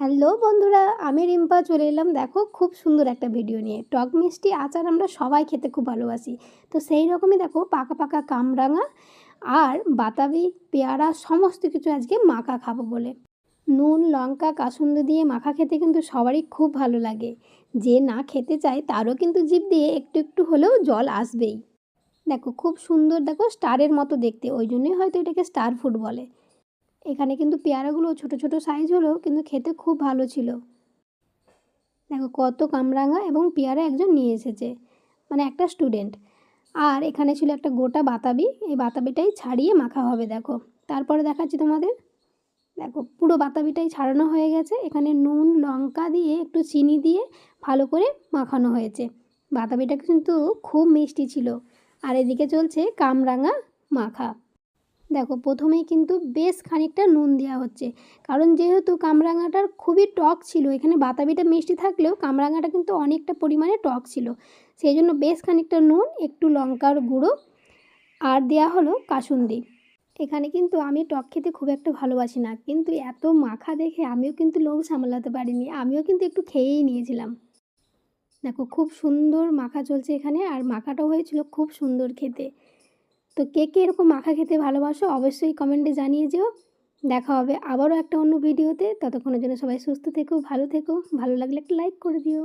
Hello বন্ধুরা, আমি রিম্পা চলে এলাম। দেখো, খুব সুন্দর একটা ভিডিও নিয়ে। টক মিষ্টি আচার আমরা সবাই খেতে খুব ভালোবাসি। তো সেই রকমই দেখো, পাকা পাকা কামরাঙা আর বাতাবি, পেয়ারা, সমস্ত কিছু আজকে মাখা খাব বলে। নুন, লঙ্কা, কাসুন্দ দিয়ে মাখা খেতে কিন্তু সবারই খুব ভালো লাগে। যে না খেতে চায়, তারও কিন্তু জিভ দিয়ে একটু একটু হলেও জল আসবেই। দেখো, খুব সুন্দর দেখো, স্টারের মতো দেখতে। ওই জন্যই হয়তো এটাকে স্টার ফুড বলে। এখানে কিন্তু পেয়ারাগুলো ছোট ছোট সাইজ হলেও কিন্তু খেতে খুব ভালো ছিল। দেখো কত কামরাঙা এবং পেয়ারা একজন নিয়ে এসেছে মানে একটা স্টুডেন্ট আর এখানে ছিল একটা গোটা বাতাবি, এই বাতাবিটাই ছাড়িয়ে মাখা হবে, দেখো। তারপরে দেখাচ্ছি তোমাদের। দেখো, পুরো বাতাবিটাই ছাড়ানো হয়ে গেছে। এখানে নুন, লঙ্কা দিয়ে একটু চিনি দিয়ে ভালো করে মাখানো হয়েছে। বাতাবিটা কিন্তু খুব মিষ্টি ছিল। আর এদিকে চলছে কামরাঙা মাখা। দেখো, প্রথমেই কিন্তু বেশ খানিকটা নুন দেওয়া হচ্ছে। কারণ যেহেতু কামরাঙাটার খুবই টক ছিল, এখানে বাতাবিটা মিষ্টি থাকলেও কামরাঙাটা কিন্তু অনেকটা পরিমাণে টক ছিল। সেই জন্য বেশ খানিকটা নুন, একটু লঙ্কার গুঁড়ো, আর দেওয়া হলো কাসুন্দি। এখানে কিন্তু আমি টক খেতে খুব একটা ভালোবাসি না, কিন্তু এত মাখা দেখে আমিও কিন্তু লোভ সামলাতে পারিনি, আমিও কিন্তু একটু খেয়েই নিয়েছিলাম। দেখো, খুব সুন্দর মাখা চলছে এখানে, আর মাখাটাও হয়েছিল খুব সুন্দর খেতে। তো কে কে এরকম মাখা খেতে ভালোবাসো অবশ্যই কমেন্টে জানিয়ে যেও। দেখা হবে আবারও একটা অন্য ভিডিওতে ততক্ষণের জন্য সবাই সুস্থ থেকো, ভালো থেকো। ভালো লাগলে একটা লাইক করে দিও।